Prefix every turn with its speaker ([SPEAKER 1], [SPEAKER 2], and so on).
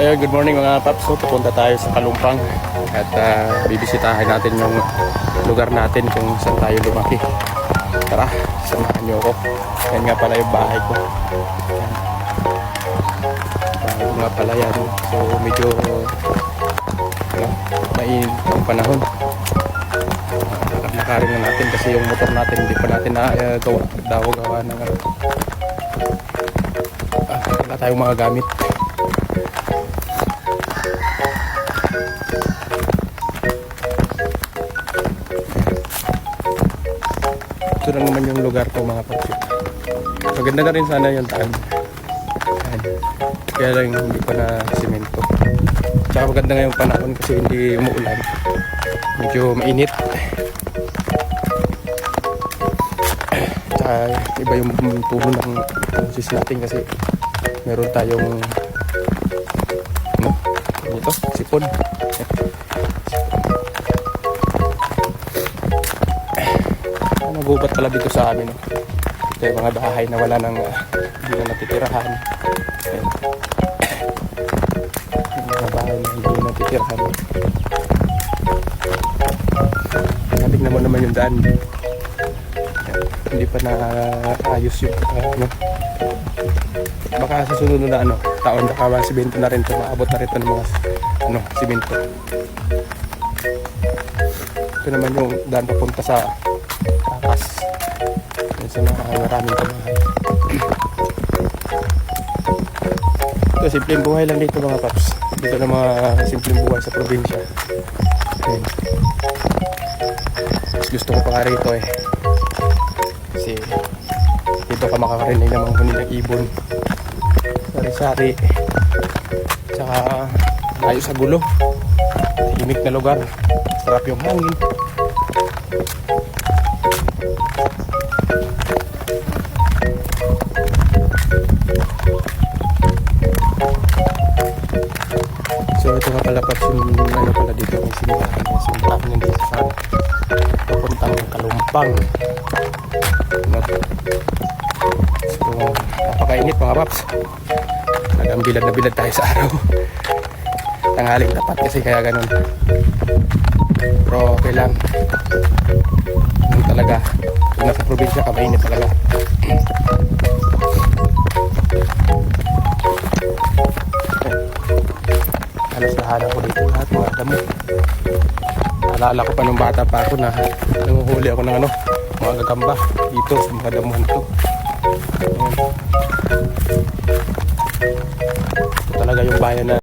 [SPEAKER 1] So good morning mga paps. So pupunta tayo sa Kalumpang at ah, bibisitahin natin yung lugar natin kung saan tayo lumaki. Tara, samahan niyo ako. Yan nga pala yung bahay ko. Bahay nga pala yan. So medyo ano, mainit ang panahon. Nakarin na natin kasi yung motor natin hindi pa natin na uh, gawa, daw gawa ng ano. Ah, wala tayong mga gamit. Ito lang naman yung lugar ko mga kapatid. Maganda na rin sana yung taan. Ayan. Kaya lang hindi pa na simento. Tsaka maganda ngayong panahon kasi hindi umuulan. Medyo mainit. Tsaka iba yung tubo ng boses natin kasi meron tayong ano, ano ito? Sipon. Nagubat pala dito sa amin. Ito yung mga bahay na wala nang uh, hindi na natitirahan. Ayan. Yung mga bahay na hindi na natitirahan. Nalig naman naman yung daan. Hindi pa na ayos yung uh, ano. Baka sa sunod na ano, taon baka mga simento na rin ito. Maabot na rin ng mga ano, simento. Ito naman yung daan papunta sa takas. Yan sa mga maraming kabahay. Ito, simpleng buhay lang dito mga paps. Dito na mga simpleng buhay sa probinsya. Ayan. Mas gusto ko pa nga rito eh. Kasi dito ka makakarinig ng mga huni ibon. Sari-sari. Tsaka layo sa gulo. Tahimik na lugar. Sarap yung hangin. So ito nga pala paps yung ano pala dito may simbahan. May simbahan yung dito sa papuntang Kalumpang. So napakainit mga paps. Talagang bilad na bilad tayo sa araw. Tanghaling tapat kasi kaya ganun. Pero okay lang. Ganun talaga. Kung nasa probinsya ka, talaga. ako dito lahat mga damo naalala ko pa nung bata pa ako na nanguhuli ako ng ano mga gagamba dito sa mga damuhan to ito talaga yung bayan na